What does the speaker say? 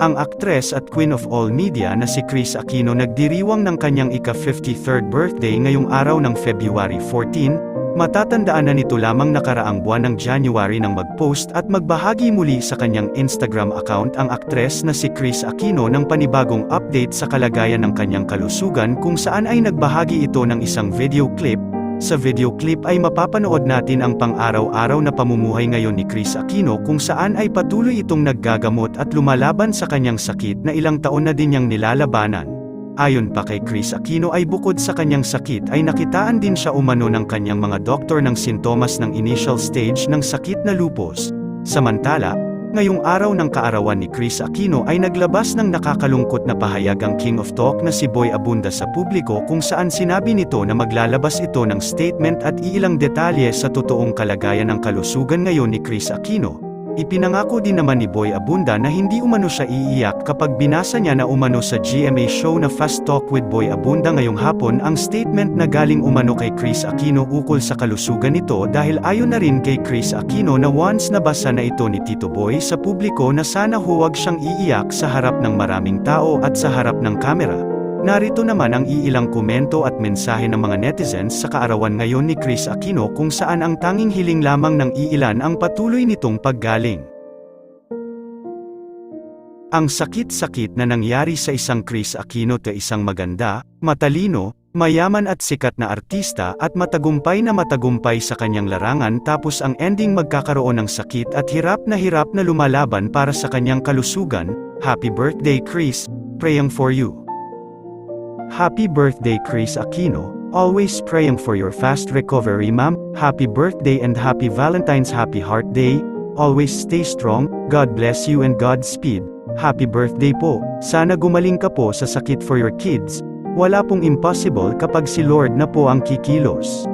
Ang aktres at queen of all media na si Chris Aquino nagdiriwang ng kanyang ika-53rd birthday ngayong araw ng February 14, matatandaan na nito lamang nakaraang buwan ng January nang mag-post at magbahagi muli sa kanyang Instagram account ang aktres na si Chris Aquino ng panibagong update sa kalagayan ng kanyang kalusugan kung saan ay nagbahagi ito ng isang video clip sa video clip ay mapapanood natin ang pang-araw-araw na pamumuhay ngayon ni Chris Aquino kung saan ay patuloy itong naggagamot at lumalaban sa kanyang sakit na ilang taon na din niyang nilalabanan. Ayon pa kay Chris Aquino ay bukod sa kanyang sakit ay nakitaan din siya umano ng kanyang mga doktor ng sintomas ng initial stage ng sakit na lupus. Samantala, ngayong araw ng kaarawan ni Chris Aquino ay naglabas ng nakakalungkot na pahayag ang King of Talk na si Boy Abunda sa publiko kung saan sinabi nito na maglalabas ito ng statement at iilang detalye sa totoong kalagayan ng kalusugan ngayon ni Chris Aquino. Ipinangako din naman ni Boy Abunda na hindi umano siya iiyak kapag binasa niya na umano sa GMA show na Fast Talk with Boy Abunda ngayong hapon ang statement na galing umano kay Chris Aquino ukol sa kalusugan nito dahil ayon na rin kay Chris Aquino na once nabasa na ito ni Tito Boy sa publiko na sana huwag siyang iiyak sa harap ng maraming tao at sa harap ng kamera. Narito naman ang iilang komento at mensahe ng mga netizens sa kaarawan ngayon ni Chris Aquino kung saan ang tanging hiling lamang ng iilan ang patuloy nitong paggaling. Ang sakit-sakit na nangyari sa isang Chris Aquino te isang maganda, matalino, mayaman at sikat na artista at matagumpay na matagumpay sa kanyang larangan tapos ang ending magkakaroon ng sakit at hirap na hirap na lumalaban para sa kanyang kalusugan. Happy birthday Chris, praying for you. Happy birthday Chris Aquino, always praying for your fast recovery ma'am, happy birthday and happy Valentine's happy heart day, always stay strong, God bless you and Godspeed, happy birthday po, sana gumaling ka po sa sakit for your kids, wala pong impossible kapag si Lord na po ang kikilos.